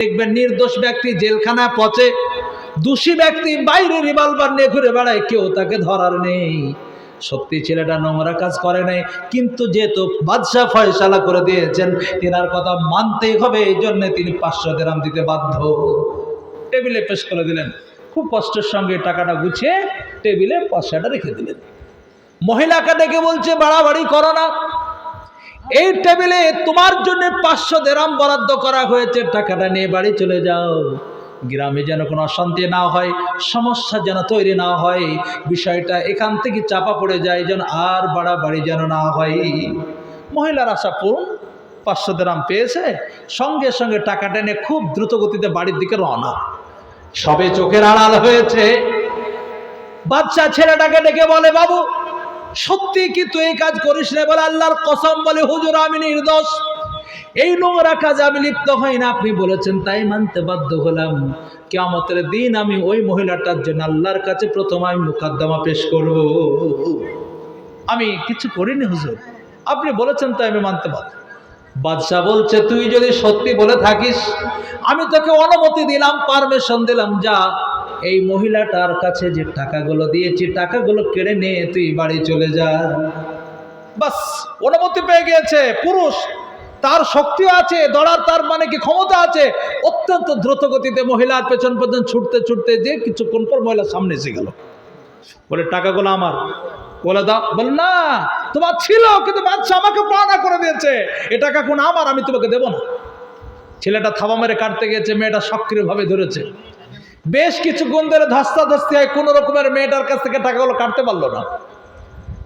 দেখবেন নির্দোষ ব্যক্তি জেলখানায় পচে, দোষী ব্যক্তি বাইরে রিভলভার নিয়ে ঘুরে বেড়ায়, কেউ তাকে ধরার নেই। সত্যি ছেলেটা নোংরা কাজ করে নাই, কিন্তু যেহেতু বাদশাহ ফয়সালা করে দিয়েছেন, তেনার কথা মানতেই হবে, এই জন্য তিনি পাঁচশো দেরাম দিতে বাধ্য। টেবিলে পেশ করে দিলেন। খুব কষ্টের সঙ্গে টাকাটা গুছিয়ে টেবিলে পয়সাটা রেখে দিলেন। মহিলাকে ডেকে বলছে, বাড়াবাড়ি করো না। এই টেবিলে তোমার জন্য পাঁচশো দেরাম বরাদ্দ করা হয়েছে, টাকাটা নিয়ে বাড়ি চলে যাও। গ্রামে যেন কোনো অশান্তি না হয়, সমস্যা যেন তৈরি না হয়, বিষয়টা এখান থেকে চাপা পড়ে যায় যেন আর বাড়াবাড়ি যেন না হয়। মহিলার আশা পূরণ, পাঁচশো দেরাম পেয়েছে, সঙ্গে সঙ্গে টাকাটা নিয়ে খুব দ্রুত গতিতে বাড়ির দিকে রওনা। সবে চোখের আড়াল হয়েছে। বাচ্চা ছেলেটাকে ডেকে বলে, বাবু সত্যি কি তুই এই কাজ করিস না বলে আল্লাহর কসম বলে, হুজুর, আমি নির্দোষ। এই নোংরা কাজে আমি লিপ্ত হই না। আপনি বলেছেন, তাই মানতে বাধ্য হলাম। কেমতের দিন আমি ওই মহিলাটার জন্য আল্লাহর কাছে প্রথম আমি মুকাদ্দমা পেশ করব। আমি কিছু করিনি, হুজুর। আপনি বলেছেন, তাই আমি মানতে বাধ্য। বাদশাহ বলছে, তুই যদি সত্যি বলে থাকিস, আমি তোকে অনুমতি দিলাম, পারমিশন দিলাম, যা। এই মহিলাটার কাছে যে টাকাগুলো দিয়েছি, টাকাগুলো কেড়ে নে তুই বাড়ি চলে যা। বাস, অনুমতি পেয়ে গিয়েছে। পুরুষ, তার শক্তিও আছে, দড়ার তার মানে কি ক্ষমতা আছে। অত্যন্ত দ্রুত গতিতে মহিলার পেছন পর্যন্ত ছুটতে ছুটতে যে কিছুক্ষণ পর মহিলার সামনে এসে গেল। বলে, টাকাগুলো আমার। বলে, দাও। বল, না, তোমার ছিল, কিন্তু বাচ্চা আমাকে পাওনা করে দিয়েছে। এ টাকা কোন আমার, আমি তোমাকে দেবো না। ছেলেটা থাবা মেরে কাটতে গেছে মেয়েটা সক্রিয়ভাবে ধরেছে। বেশ কিছু গুণ ধরে ধাস্তা ধস্তি হয় কোনো রকমের মেয়েটার কাছ থেকে টাকাগুলো কাটতে পারল না।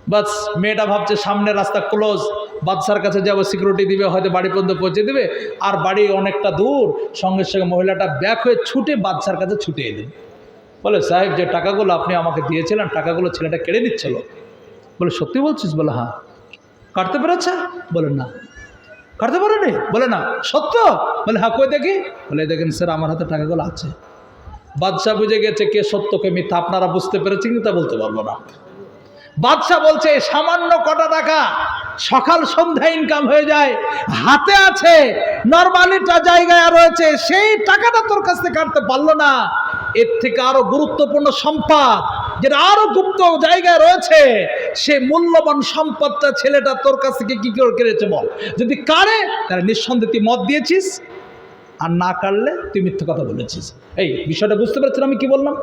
বাস মেয়েটা ভাবছে, সামনে রাস্তা ক্লোজ বাদশার কাছে যাব সিকিউরিটি দিবে, হয়তো বাড়ি পর্যন্ত পৌঁছে দিবে। আর বাড়ি অনেকটা দূর, সঙ্গে সঙ্গে মহিলাটা ব্যাক হয়ে ছুটে বাদশার কাছে ছুটে এলেন বলে, সাহেব, যে টাকাগুলো আপনি আমাকে দিয়েছিলেন, টাকাগুলো ছেলেটা কেড়ে নিচ্ছিল। বলে, সত্যি বলছিস? বলে হ্যাঁ। কাটতে পেরেছে? বলে, না। কাটতে পারেনি? বলে, না। সত্য? বলে হ্যাঁ কই দেখি? বলে, দেখেন স্যার আমার হাতে টাকাগুলো আছে। বাদশাহ বুঝে গেছে কে সত্য কে মিথ্যা, আপনারা বুঝতে পেরেছেন তা বলতে পারব না। বাদশাহ বলছে সামান্য কটা টাকা সকাল সন্ধ্যা ইনকাম হয়ে যায়, হাতে আছে নর্মালিটা জায়গায় রয়েছে, সেই টাকাটা তোর কাছ থেকে কাটতে পারল না। এর থেকে আরও গুরুত্বপূর্ণ সম্পদ যেটা আরও গুপ্ত জায়গায় রয়েছে সে মূল্যবান সম্পদটা ছেলেটা তোর কাছ থেকে কি করে কেড়েছে বল? যদি কারে, তাহলে নিঃসন্দেহে মত দিয়েছিস আর না কাটলে তুই মিথ্যে কথা বলেছিস। এই, বিষয়টা বুঝতে পারছেন আমি কি বললাম?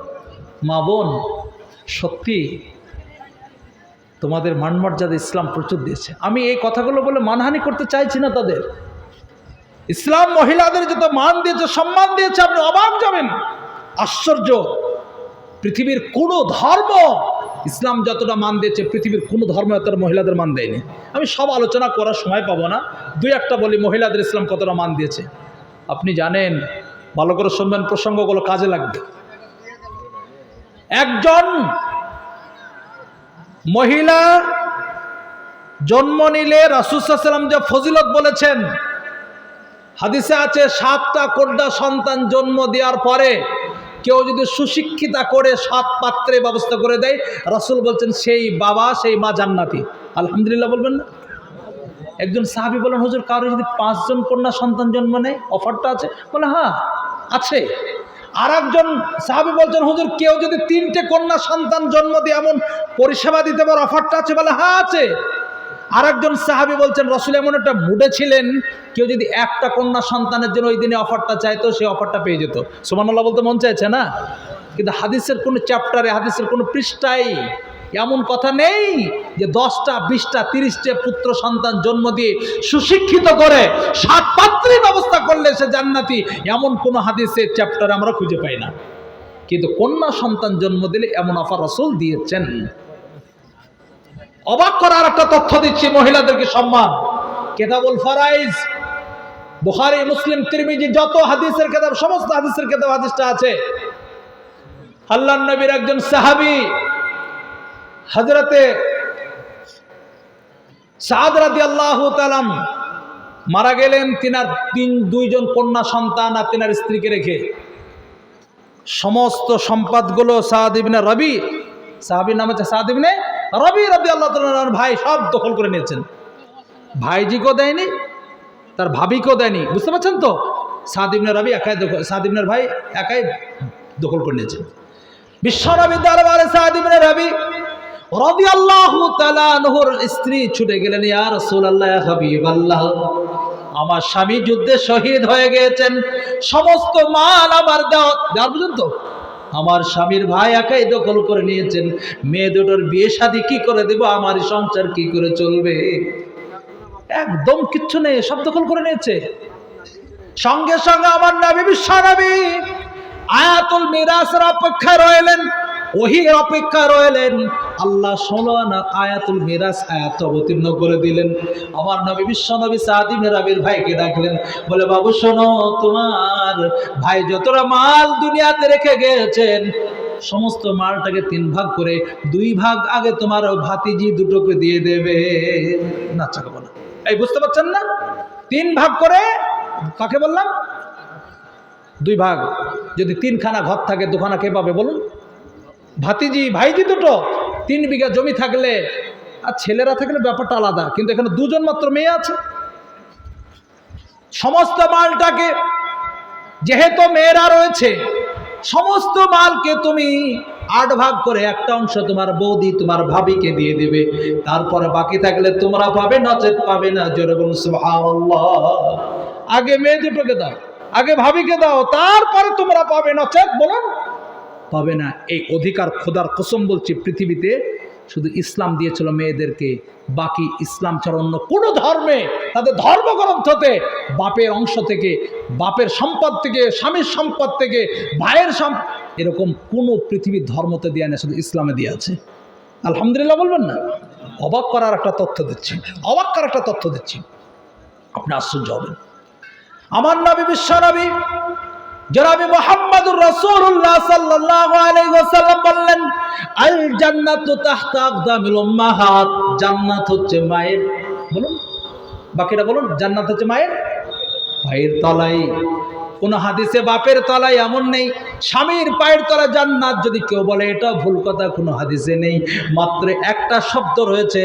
মা বোন, সত্যি তোমাদের মানমর্যাদা ইসলাম প্রচুর দিয়েছে। আমি এই কথাগুলো বলে মানহানি করতে চাইছি না তাদের। ইসলাম মহিলাদের যত মান দিয়েছে, সম্মান দিয়েছে, আপনি অবাক যাবেন। আশ্চর্য। পৃথিবীর কোনো ধর্ম ইসলাম যতটা মান দিয়েছে, পৃথিবীর কোনো ধর্ম এতটা মহিলাদের মান দেয়নি। আমি সব আলোচনা করার সময় পাবো না। দুই একটা বলি, মহিলাদের ইসলাম কতটা মান দিয়েছে। আপনি জানেন, ভালো করে শুনবেন প্রসঙ্গগুলো কাজে লাগবে। একজন মহিলা জন্ম নিলে রাসুসাল্লাম যে ফজিলত বলেছেন, হাদিসে আছে, সাতটা কন্যা সন্তান জন্ম দেওয়ার পরে কেউ যদি সুশিক্ষিতা করে সাত পাত্রে ব্যবস্থা করে দেয়, রাসুল বলছেন, সেই বাবা, সেই মা জান্নাতি। আলহামদুলিল্লাহ বলবেন না? একজন সাহাবি বলেন, হুজুর, কারও যদি পাঁচজন কন্যা সন্তান জন্ম নেয়, অফারটা আছে? বলে হ্যাঁ আছে। আর একজন সাহাবি বলছেন, হুজুর, কেউ যদি তিনটে কন্যা সন্তান জন্ম দিয়ে এমন পরিষেবা দিতে পারে, অফারটা আছে? বলে হ্যাঁ আছে। আর একজন সাহাবি বলছেন, রসুল এমন একটা মুডে ছিলেন, কেউ যদি একটা কন্যা সন্তানের জন্য ওই দিনে অফারটা চাইতো সেই অফারটা পেয়ে যেত। সুমানুল্লাহ বলতে মন চাইছে না? কিন্তু হাদিসের কোনো চ্যাপ্টারে হাদিসের কোনো পৃষ্ঠায় এমন কথা নেই যে দশটা, বিশটা, তিরিশটা পুত্র সন্তান জন্ম দিয়ে সুশিক্ষিত করে সাত পাত্রী ব্যবস্থা করলে সে জান্নাতি, এমন কোনো হাদিসের চ্যাপ্টারে আমরা খুঁজে পাই না। কিন্তু কন্যা সন্তান জন্ম দিলে এমন অফার রসুল দিয়েছেন। অবাক করার একটা তথ্য দিচ্ছি মহিলাদেরকে সম্মান। কেতাবুল ফারাইজ, বুখারি, মুসলিম, তিরমিজি, যত হাদিসের কেতাব, সমস্ত হাদিসের কেতাব হাদিসটা আছে। আল্লাহ নবীর একজন সাহাবি হজরতে সাদ আল্লাহ তালাম মারা গেলেন তিনার তিন, দুইজন কন্যা সন্তান আর তিনার স্ত্রীকে রেখে। সমস্ত সম্পদগুলো সাদ ইবনে রবি, সাহাবির নাম হচ্ছে সাদ ইবনে রবি রবি আল্লাহ ভাই সব দখল করে নিয়েছেন। ভাইজিকেও দেয়নি, তার ভাবিকেও দেয়নি, বুঝতে পারছেন তো? সাদিবনের রবি একাই দখল সাদিবনের ভাই একাই দখল করে নিয়েছেন। বিশ্বনবী দরবারে সাদিবনে রবি রবি স্ত্রী ছুটে গেলেন, ইয়া রাসূলুল্লাহ হাবিব আল্লাহ আমার স্বামী যুদ্ধে শহীদ হয়ে গিয়েছেন, সমস্ত মাল আমার দেওয়া বুঝুন তো, আমার স্বামীর ভাই একাই দখল করে নিয়েছেন, মেয়ে দুটোর বিয়ে শাদি কি করে দেব, আমার সংসার কি করে চলবে? একদম কিচ্ছু নেই, সব দখল করে নিয়েছে। সঙ্গে সঙ্গে আমার নবী বিশ্বনবী আয়াতুল মিরাসের অপেক্ষা রইলেন ওহির অপেক্ষা রইলেন। আল্লাহ ষোলো আয়াতুল মিরাস আয়াত অবতীর্ণ করে দিলেন। আমার নবী বিশ্বনবী সাদিম রাবির ভাইকে ডাকলেন। বলে, বাবু, শোনো, তোমার ভাই যতটা মাল দুনিয়াতে রেখে গিয়েছেন, সমস্ত মালটাকে তিন ভাগ করে দুই ভাগ আগে তোমার ভাতিজি দুটোকে দিয়ে দেবে। না, চাকাবো না। এই, বুঝতে পারছেন না? তিন ভাগ করে, কাকে বললাম? দুই ভাগ। যদি তিনখানা ঘর থাকে, দুখানা কে পাবে বলুন? ভাতিজি, ভাইজি দুটো, তিন বিঘা জমি থাকলে আর ছেলেরা থাকলে ব্যাপারটা আলাদা, কিন্তু এখানে দুজন মাত্র মেয়ে আছে। সমস্ত মালটাকে যেহেতু মেয়েরা রয়েছে, সমস্ত মালকে তুমি আট ভাগ করে একটা অংশ তোমার বৌদি, তোমার ভাবিকে দিয়ে দেবে। তারপরে বাকি থাকলে তোমরা পাবে, নচেত পাবে না, জোরে আগে মেয়ে দুটোকে দাও, আগে ভাবিকে দাও, তারপরে তোমরা পাবে, নচেত বলুন। পাবে না। এই অধিকার খোদার কসম বলছি পৃথিবীতে শুধু ইসলাম দিয়েছিল মেয়েদেরকে, বাকি ইসলাম ছাড়া অন্য কোনো ধর্মে, তাদের ধর্মগ্রন্থতে, বাপের অংশ থেকে, বাপের সম্পদ থেকে, স্বামীর সম্পদ থেকে, ভাইয়ের সম এরকম কোনো পৃথিবীর ধর্মতে দেওয়া নেই, শুধু ইসলামে দিয়ে আছে। আলহামদুলিল্লাহ বলবেন না? অবাক করার একটা তথ্য দিচ্ছি। অবাক করার একটা তথ্য দিচ্ছি। আপনি আশ্চর্য হবেন। আমার নবী বিশ্ব নবী জনাবি মোহাম্মদুর রাসূলুল্লাহ সাল্লাল্লাহু আলাইহি ওয়াসাল্লাম বললেন, আল জান্নাতু তাহতা আকদামিল উম্মাহাত। জান্নাত হচ্ছে মায়ের, বলুন, বাকিটা বলুন, জান্নাত হচ্ছে মায়ের? পায়ের তলায়। কোন হাদিসে বাপের তলায় এমন নেই, স্বামীর পায়ের তলা জান্নাত যদি কেউ বলে, এটা ভুল কথা, কোনো হাদিসে নেই। মাত্র একটা শব্দ রয়েছে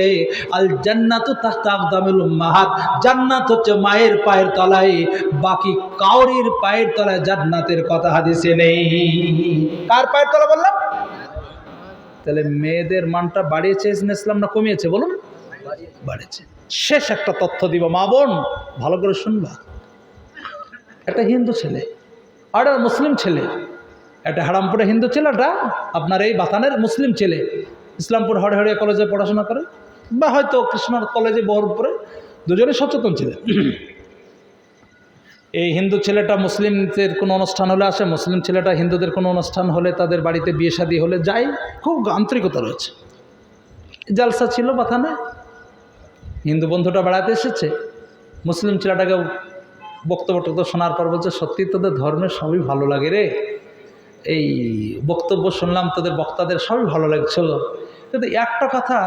আল জান্নাতু তাহতা আকদামিল উম্মাহাত। জান্নাত হচ্ছে মায়ের পায়ের তলায়, বাকি কাউরির পায়ের তলায় জান্নাতের কথা হাদিসে নেই। কার পায়ের তলা বললাম? তাহলে মেয়েদের মানটা বাড়িয়েছে ইসলাম না কমিয়েছে? বলুন। বাড়িয়েছে। শেষ একটা তথ্য দিব, মা বোন, ভালো করে শুনবা। একটা হিন্দু ছেলে, আর মুসলিম ছেলে, একটা হারামপুরে হিন্দু ছেলেটা আপনার এই বাতানের মুসলিম ছেলে, ইসলামপুর হরে হরে কলেজে পড়াশোনা করে, বা হয়তো কৃষ্ণ কলেজে বহরপুরে দুজনে সচেতন ছিলেন এই হিন্দু ছেলেটা মুসলিমদের কোনো অনুষ্ঠান হলে আসে, মুসলিম ছেলেটা হিন্দুদের কোনো অনুষ্ঠান হলে তাদের বাড়িতে বিয়ে শাদী হলে যায়, খুব আন্তরিকতা রয়েছে। জালসা ছিল বাথানে, হিন্দু বন্ধুটা বেড়াতে এসেছে, মুসলিম ছেলেটাকে বক্তব্য টক্তব্য শোনার পর বলছে, সত্যি তোদের ধর্মের সবই ভালো লাগে রে? এই বক্তব্য শুনলাম, তোদের বক্তাদের সবই ভালো লাগছিল। কিন্তু একটা কথা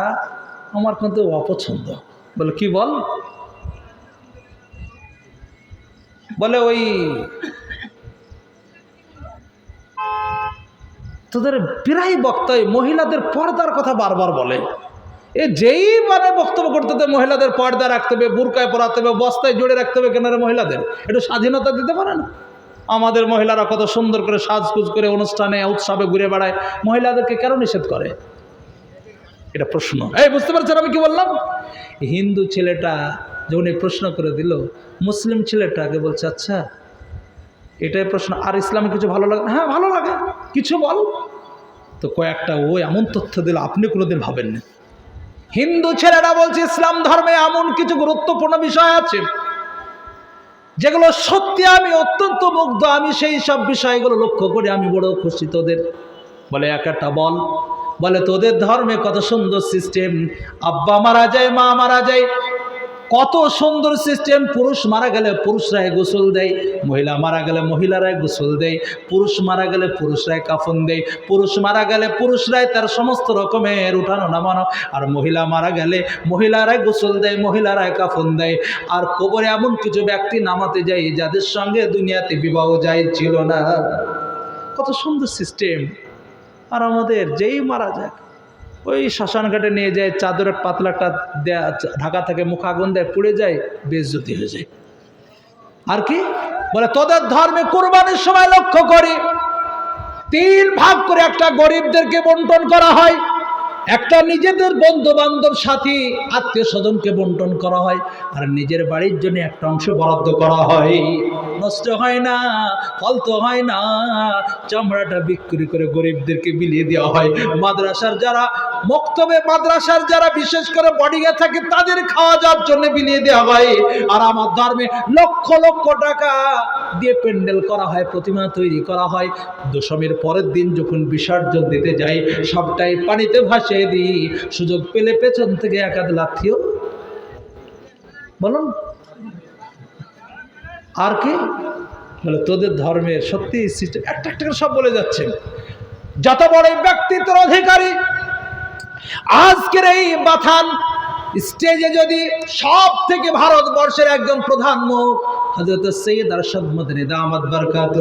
আমার কিন্তু অপছন্দ। বলে, কি বল? বলে, ওই তোদের প্রায় বক্তায় মহিলাদের পর্দার কথা বারবার বলে। এ যেই মানে বক্তব্য করতে হবে, মহিলাদের পর্দা রাখতে হবে, বুরকায় পরাতে হবে, বস্তায় জুড়ে রাখতে হবে কেনারে মহিলাদের? একটু স্বাধীনতা দিতে পারে না আমাদের মহিলারা কত সুন্দর করে সাজগুজ করে অনুষ্ঠানে, উৎসবে ঘুরে বেড়ায়, মহিলাদেরকে কেন নিষেধ করে? এটা প্রশ্ন। এই, বুঝতে পারছেন আমি কি বললাম? হিন্দু ছেলেটা যখন এই প্রশ্ন করে দিল, মুসলিম ছেলেটাকে বলছে আচ্ছা এটাই প্রশ্ন, আর ইসলামে কিছু ভালো লাগে? হ্যাঁ ভালো লাগে। কিছু বল। তো কয়েকটা ও এমন তথ্য দিল, আপনি কোনোদিন ভাবেন না হিন্দু ছেলেরা বলছে, ইসলাম ধর্মে এমন কিছু গুরুত্বপূর্ণ বিষয় আছে, যেগুলো সত্যি আমি অত্যন্ত মুগ্ধ। আমি সেই সব বিষয়গুলো লক্ষ্য করে আমি বড় খুশি তোদের। বলে, এক একটা বল। বলে, তোদের ধর্মে কত সুন্দর সিস্টেম আব্বা মারা যায়, মা মারা যায়। কত সুন্দর সিস্টেম পুরুষ মারা গেলে পুরুষরাই গোসল দেয়, মহিলা মারা গেলে মহিলারাই গোসল দেয়, পুরুষ মারা গেলে পুরুষরাই কাফন দেয়, পুরুষ মারা গেলে পুরুষরাই তার সমস্ত রকমের উঠানো নামানো, আর মহিলা মারা গেলে মহিলারাই গোসল দেয়, মহিলারাই কাফন দেয়, আর কবরে এমন কিছু ব্যক্তি নামাতে যায় যাদের সঙ্গে দুনিয়াতে বিবাহ যায় ছিল না। কত সুন্দর সিস্টেম আর আমাদের যেই মারা যায় ওই শ্মশানঘাটে নিয়ে যায়, চাদরের পাতলাটা দেয়া ঢাকা থেকে মুখ আগুন দেয় পুড়ে যায়, বেজ্জতি হয়ে যায়। আর কি? বলে, তোদের ধর্মে কোরবানির সময় লক্ষ্য করি। তিন ভাগ করে একটা গরিবদেরকে বন্টন করা হয়। একটা নিজেদের বন্ধু বান্ধব সাথী আত্মীয় স্বজনকে বন্টন করা হয়। আর নিজের বাড়ির জন্য একটা অংশ বরাদ্দ করা হয়। নষ্ট হয় না ফলতো হয় না, চামড়াটা বিক্রি করে গরিবদেরকে বিলিয়ে দেওয়া হয়। মাদ্রাসার যারা মক্তবে মাদ্রাসার যারা বিশেষ করে বডিগার্ড থাকে, তাদের খাওয়া যাওয়ার জন্য বিলিয়ে দেওয়া হয়। আর আমার ধর্মে লক্ষ লক্ষ টাকা দিয়ে প্যান্ডেল করা হয়, প্রতিমা তৈরি করা হয়। দশমীর পরের দিন যখন বিসর্জন দিতে যাই, সবটাই পানিতে ভাসিয়ে দিই। সুযোগ পেলে পেছন থেকে একাদ লাথিও। বলুন। আর কি? বলে, তোদের ধর্মের সত্যি একটা একটা করে সব বলে যাচ্ছে। যত বড় ব্যক্তিত্বের অধিকারী আজকের এই বাথান স্টেজে যদি সব থেকে ভারতবর্ষের একজন প্রধান মুখ হজরত সৈয়দ আরশাদ মদনী দামাত বারকাত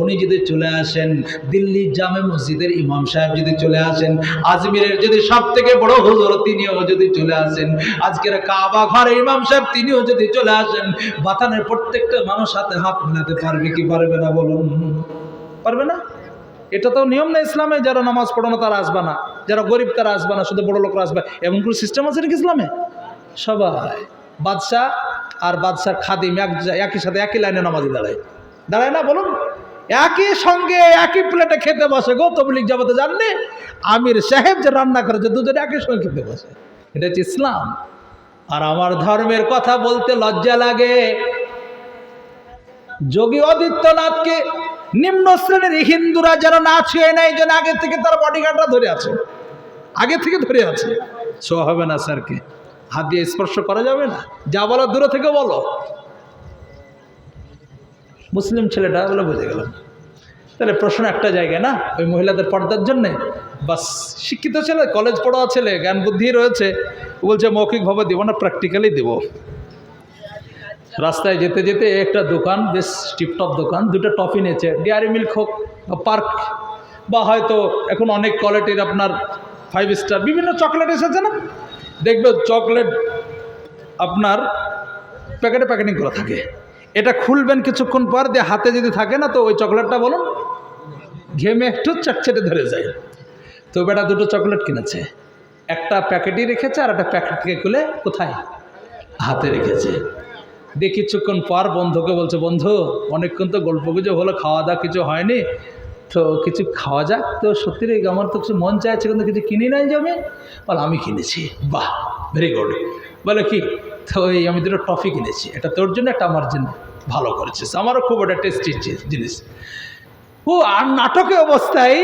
উনি যদি চলে আসেন দিল্লি জামে মসজিদের ইমাম সাহেব যদি চলে আসেন, আজমিরের যদি সব থেকে বড় হুজুর, তিনিও যদি চলে আসেন, আজকের কাবা ঘরে ইমাম সাহেব তিনিও যদি চলে আসেন, বাথানের প্রত্যেকটা মানুষ হাতে হাত মেলাতে পারবে কি পারবে না বলুন? পারবে না? এটা তো নিয়ম না ইসলামে, যারা নামাজ পড়ো না তারা আসবে না। যারা গরিব তারা আসবে না, শুধু বড় লোকরা আসবে। এমন কোনো সিস্টেম আছে নাকি ইসলামে? সবাই। বাদশাহ আর বাদশাহ খাদিম এক একই সাথে একই লাইনে নামাজি দাঁড়ায়। দাঁড়ায় না, বলুন। একই সঙ্গে একই প্লেটে খেতে বসে গো তবলিক যাবতে জাননি আমির সাহেব যে রান্না করেছে দুজনে একই সঙ্গে খেতে বসে। এটা হচ্ছে ইসলাম। আর আমার ধর্মের কথা বলতে লজ্জা লাগে। যোগী আদিত্যনাথকে নিম্ন শ্রেণির হিন্দুরা যারা না ছুঁয়ে নেয় যেন আগে থেকে তার বডিগার্ডরা ধরে আছে। আগে থেকে ধরে আছে। ছো হবে না স্যারকে হাত দিয়ে স্পর্শ করা যাবে না? যা বলো, দূরে থেকে বলো। মুসলিম ছেলেটা বলে বুঝে গেলাম তাহলে প্রশ্ন একটা জায়গায়, না? ওই মহিলাদের পর্দার জন্যে? বাস, শিক্ষিত ছেলে কলেজ পড়া ছেলে, জ্ঞান বুদ্ধি রয়েছে। বলছে, মৌখিকভাবে দেবো না প্র্যাকটিক্যালি দেবো। রাস্তায় যেতে যেতে একটা দোকান, বেশ টিপটপ দোকান, দুটো টফি নিয়েছে ডেয়ারি মিল্ক হোক বা পার্ক বা হয়তো এখন অনেক কোয়ালিটির আপনার ফাইভ স্টার বিভিন্ন চকলেট এসেছে না? দেখবে চকলেট আপনার প্যাকেটে প্যাকেটিং করা থাকে। এটা খুলবেন কিছুক্ষণ পর, দিয়ে হাতে যদি থাকে না, তো ওই চকলেটটা বলুন, ঘেমে একটু চটচটে ধরে যায়। তো বেটা দুটো চকলেট কিনেছে। একটা প্যাকেটই রেখেছে, আর একটা প্যাকেট থেকে খুলে কোথায়? হাতে রেখেছে। দিয়ে কিছুক্ষণ পর বন্ধুকে বলছে, বন্ধু, অনেকক্ষণ তো গল্প গুজব হলো খাওয়া দাওয়া কিছু হয়নি। তো কিছু খাওয়া যাক তো, সত্যি রে, আমার তো কিছু মন চাইছে, কিন্তু কিছু কিনি নাই জমে। বলে, আমি কিনেছি। বাহ ভেরি গুড বলে, কি? তো এই আমি দুটো টফি কিনেছি। এটা তোর জন্য একটা আমার জন্য। ভালো করেছিস। আমারও খুব ওটা টেস্টি জিনিস। ও, আর নাটকে অবস্থায়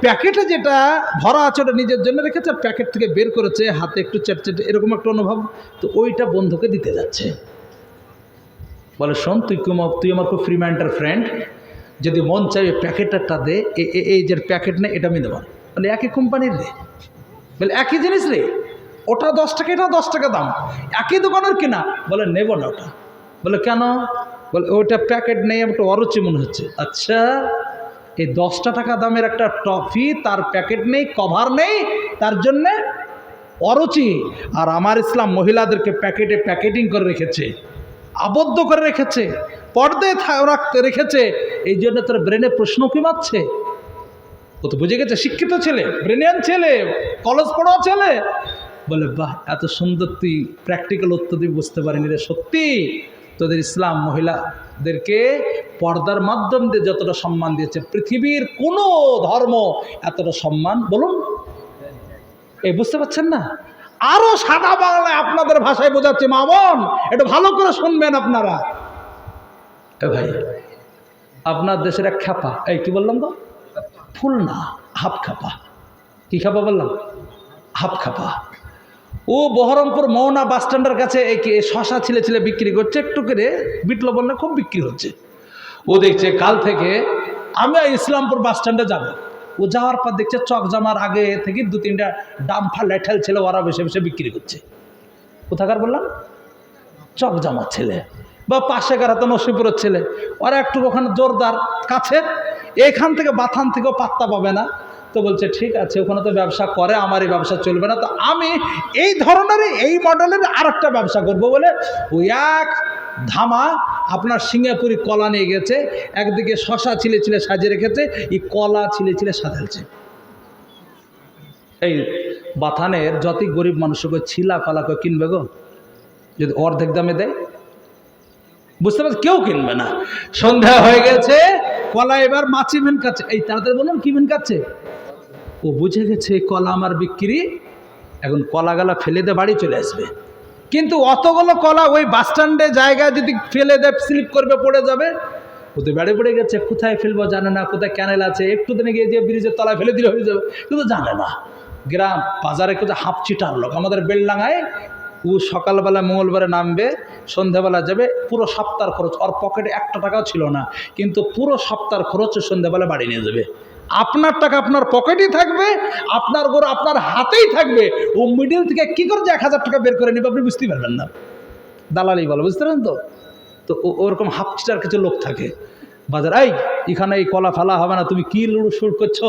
প্যাকেটে যেটা ভরা আছে, ওটা নিজের জন্য রেখেছে প্যাকেট থেকে বের করেছে, হাতে একটু চেটচেটে এরকম একটা অনুভব। তো ওইটা বন্ধুকে দিতে যাচ্ছে। বলে, শোন, তুই কুম তুই আমার খুব ফ্রি মাইন্ডার ফ্রেন্ড যদি মন চাই ওই প্যাকেটটা দে এই যে প্যাকেট নেই এটা আমি দেবো। বলে, একই কোম্পানির রে। বলে, একই জিনিস রে। ওটা দশ টাকা এটা দশ টাকা দাম। একই দোকানের কিনা। বলে, নেব না ওটা। বলে, কেন? বলে, ওইটা প্যাকেট নেই একটু অরুচি মনে হচ্ছে। আচ্ছা এই দশটা টাকা দামের একটা টফি তার প্যাকেট নেই, কভার নেই, তার জন্যে অরুচি। আর আমার ইসলাম মহিলাদেরকে প্যাকেটে প্যাকেটিং করে রেখেছে। আবদ্ধ করে রেখেছে, পর্দায় রাখতে রেখেছে, এই জন্য তোর ব্রেনে প্রশ্ন কি মারছে? ও তো বুঝে গেছে, শিক্ষিত ছেলে ব্রেনিয়ান ছেলে, কলেজ পড়া ছেলে। বলে, বাহ, এত সুন্দর তুই প্র্যাকটিক্যাল উত্তর দিয়ে বুঝতে পারিনি রে, সত্যি? তোদের ইসলাম মহিলাদেরকে পর্দার মাধ্যম দিয়ে যতটা সম্মান দিয়েছে, পৃথিবীর কোনো ধর্ম এতটা সম্মান, বলুন। এই বুঝতে পারছেন না? আরও সাদা বাংলায় আপনাদের ভাষায় বোঝাচ্ছে মামন এটা ভালো করে শুনবেন আপনারা। ভাই, আপনার দেশের এক খ্যাপা, এই কি বললাম তো ফুল না হাফ খাপা কি খাপা বললাম? হাফ খাপা ও বহরমপুর মৌনা বাস স্ট্যান্ডের কাছে শশা ছিলে ছিলে বিক্রি করছে, একটু করে বিটলো বললে খুব বিক্রি হচ্ছে। ও দেখছে, কাল থেকে আমি ইসলামপুর বাস স্ট্যান্ডে যাব। ও যাওয়ার পর দেখছে চক জামার আগে থেকে দু তিনটা ডাম্ফা লেঠাল ছেলে, ওরা বসে বসে বিক্রি করছে। কোথাকার বললাম? চক জামার ছেলে। বা পাশে গাড়াতে নসিপুরের ছেলে। ওরা একটু ওখানে জোরদার, কাছে, এখান থেকে বাথান থেকেও পাত্তা পাবে না। তো বলছে, ঠিক আছে, ওখানে তো ব্যবসা করে আমার এই ব্যবসা চলবে না। তো আমি এই ধরনের এই মডেলের আর একটা ব্যবসা করব বলে ওই এক ধামা, আপনার সিঙ্গাপুরি কলা নিয়ে গেছে, একদিকে শশা ছিলে ছিলে সাজিয়ে রেখেছে, এই কলা ছিলে ছিলে সাজালছে এই বাথানের যতই গরিব মানুষকে ছিলা কলা কেউ কিনবে গো? যদি অর্ধেক দামে দেয়? বুঝতে পারছি? কেউ কিনবে না। সন্ধ্যা হয়ে গেছে, কলা এবার মাছি ভেন খাচ্ছে। এই তাড়াতাড়ি বলুন, কি ভেন খাচ্ছে? ও বুঝে গেছে, কলা আমার বিক্রি। এখন কলা গালা ফেলে দিয়ে বাড়ি চলে আসবে। কিন্তু অতগুলো কলা ওই বাস স্ট্যান্ডে জায়গায় যদি ফেলে দেয়, স্লিপ করবে, পড়ে যাবে। ও তো বেড়ে পড়ে গেছে, কোথায় ফেলব জানে না, কোথায় ক্যানেল আছে, একটু দিনে গিয়ে যে ব্রিজের তলায় ফেলে দিলে হয়ে যাবে, কিন্তু জানে না। গ্রাম, বাজারে কোথাও হাফ চিটার লোক, আমাদের বেলডাঙায় ও সকালবেলা মঙ্গলবারে নামবে সন্ধ্যাবেলা যাবে, পুরো সপ্তাহ খরচ, ওর পকেটে একটা টাকাও ছিল না, কিন্তু পুরো সপ্তাহ খরচ সন্ধ্যাবেলা বাড়ি নিয়ে যাবে। আপনার টাকা আপনার পকেটেই থাকবে, আপনার গরু আপনার হাতেই থাকবে। ও মিডিল থেকে কী করে যে এক হাজার টাকা বের করে নেবে, আপনি বুঝতেই পারবেন না। দালালি বলো, বুঝতে পারেন তো? তো ওরকম হাফ চিটার কিছু লোক থাকে। বাজার, এই, এখানে এই কলা ফেলা হবে না, তুমি কী লুড়ু সুর করছ?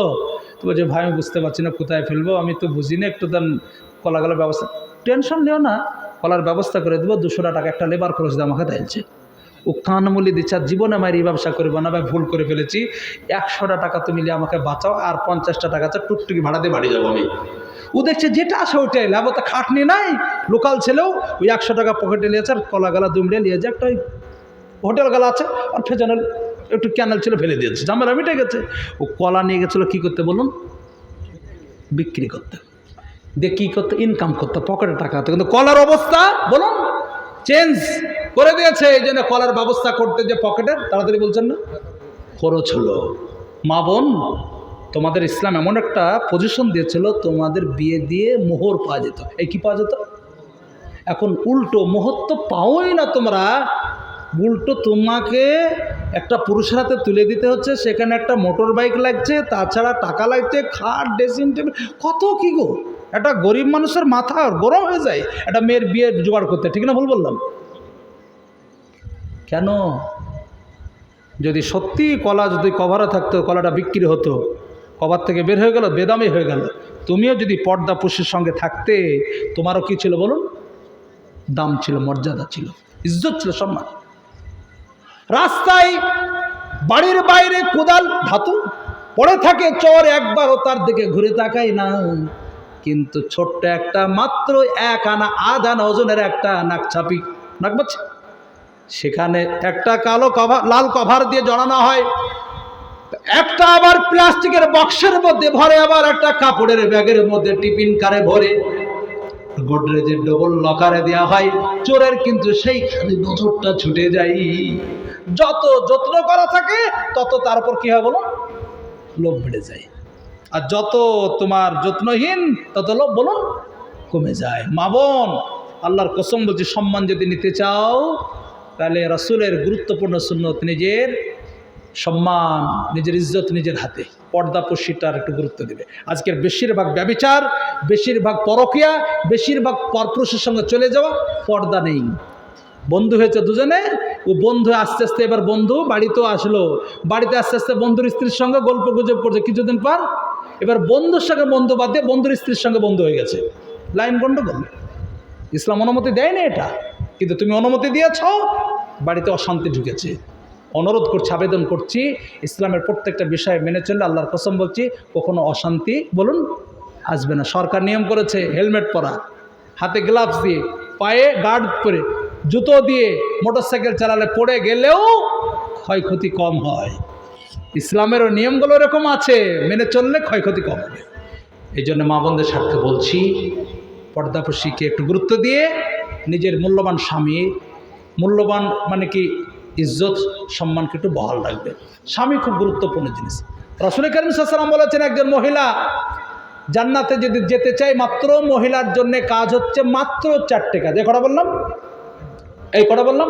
তো বলছে, ভাই, আমি বুঝতে পারছি না, কোথায় ফেলব, আমি তো বুঝি না, একটু দেন কলাগুলোর ব্যবস্থা টেনশন নিও না, কলার ব্যবস্থা করে দেবো, দুশো টাকা একটা লেবার খরচ দিয়ে আমাকে দিয়েছে কানমূলি দিচ্ছে আর জীবনে আমার এই ব্যবসা করব না, ভাই, ভুল করে ফেলেছি। একশোটা টাকা তুমি আমাকে বাঁচাও, আর পঞ্চাশটা টাকা আছে, টুকটুকি ভাড়া দিয়ে বাড়ি যাব আমি। ও দেখছে যেটা আসে ওইটাই লাভ তো খাটনি নাই। লোকাল ছেলেও ওই একশো টাকা পকেটে নিয়েছে আর কলা গালা দুমড়ে নিয়ে যে একটা ওই হোটেল গালা আছে আর ফেজানো একটু ক্যানেল ছিল ফেলে দিয়েছে, ঝামেলা মিটে গেছে। ও কলা নিয়ে গেছিল, কী করতে বলুন? বিক্রি করতে। দিয়ে কী করতে? ইনকাম করতে, পকেটে টাকা হতো কিন্তু কলার অবস্থা, বলুন চেঞ্জ করে দিয়েছে, এই জন্য কলার ব্যবস্থা করতে যে পকেটের তাড়াতাড়ি বলছেন না? খরচ হলো। মা বোন, তোমাদের ইসলাম এমন একটা পজিশন দিয়েছিল, তোমাদের বিয়ে দিয়ে মোহর পাওয়া যেত। এই কি পাওয়া যেত? এখন উল্টো মোহর তো পাওই না তোমরা। উল্টো তোমাকে একটা পুরুষের হাতে তুলে দিতে হচ্ছে, সেখানে একটা মোটর বাইক লাগছে, তাছাড়া টাকা লাগছে, খাট, ড্রেসিং টেবিল, কত কি গো? একটা গরিব মানুষের মাথা গরম হয়ে যায়, একটা মেয়ের বিয়ে জোগাড় করতে, ঠিক না ভুল বললাম? কেন? যদি সত্যি কলা যদি কভারে থাকতো, কলাটা বিক্রি হতো, কভার থেকে বের হয়ে গেল বেদামি হয়ে গেল। তুমিও যদি পর্দা পুষের সঙ্গে থাকতে, তোমারও কি ছিল বলুন? দাম ছিল, মর্যাদা ছিল, ইজ্জত ছিল, সম্মান। রাস্তায় বাড়ির বাইরে কোদাল, ধাতু পড়ে থাকে, চর একবারও তার দিকে ঘুরে তাকাই না। কিন্তু ছোট্ট একটা, মাত্র এক আনা, আধ আনা ওজনের একটা নাক ছাপি। নাক বাচ্ছে সেখানে একটা কালো কভার লাল কভার দিয়ে জড়ানো হয়। একটা আবার প্লাস্টিকের বক্সের মধ্যে ভরে, আবার একটা কাপড়ের ব্যাগের মধ্যে টিফিন কারে ভরে। গোদরেজের ডবল লকারে দেওয়া হয়। চোরের কিন্তু সেইখানে নজরটা ছুটে যায়। যত যত্ন করা থাকে, তত তারপর কি হয় বলো? লোভ বেড়ে যায়। আর যত তোমার যত্নহীন, তত লোভ বলুন কমে যায়। মা বোন, আল্লাহর কসম বলছি, সম্মান যদি নিতে চাও তাহলে রাসূলের গুরুত্বপূর্ণ সুন্নত নিজের সম্মান, নিজের ইজ্জত নিজের হাতে। পর্দা পশিটার একটু গুরুত্ব দেবে। আজকের বেশিরভাগ ব্যবিচার, বেশিরভাগ পরকিয়া, বেশিরভাগ পরপুরুষের সঙ্গে চলে যাওয়া, পর্দা নেই। বন্ধু হয়েছে দুজনে, ও বন্ধু আস্তে আস্তে এবার বন্ধু, বাড়িতেও আসলো। বাড়িতে আস্তে আস্তে বন্ধুর স্ত্রীর সঙ্গে গল্প গুজব করছে কিছুদিন পর। এবার বন্ধুর সঙ্গে বন্ধু বাদ দিয়ে বন্ধুর স্ত্রীর সঙ্গে বন্ধু হয়ে গেছে। লাইন গন্ডগোল। ইসলাম অনুমতি দেয়নি এটা। কিন্তু তুমি অনুমতি দিয়েছ, বাড়িতে অশান্তি ঢুকেছে। অনুরোধ করছি, আবেদন করছি, ইসলামের প্রত্যেকটা বিষয় মেনে চললে আল্লাহর কসম বলছি, কখনো অশান্তি বলুন আসবে না। সরকার নিয়ম করেছে, হেলমেট পরা, হাতে গ্লাভস দিয়ে, পায়ে গার্ড পরে, জুতো দিয়ে মোটরসাইকেল চালালে পড়ে গেলেও ক্ষয়ক্ষতি কম হয়। ইসলামেরও নিয়মগুলো এরকম আছে, মেনে চললে ক্ষয়ক্ষতি কম হবে। এই জন্য মা বোনদের স্বার্থে বলছি, পর্দাপসীকে একটু গুরুত্ব দিয়ে নিজের মূল্যবান স্বামী, মূল্যবান মানে কি ইজ্জত, সম্মানকে একটু বহাল রাখবে। স্বামী খুব গুরুত্বপূর্ণ জিনিস। রসুল করিম সাল্লাম বলেছেন, একজন মহিলা জান্নাতে যদি যেতে চাই মাত্র মহিলার জন্য কাজ হচ্ছে মাত্র চারটে কাজ এ কটা বললাম? এই কটা বললাম?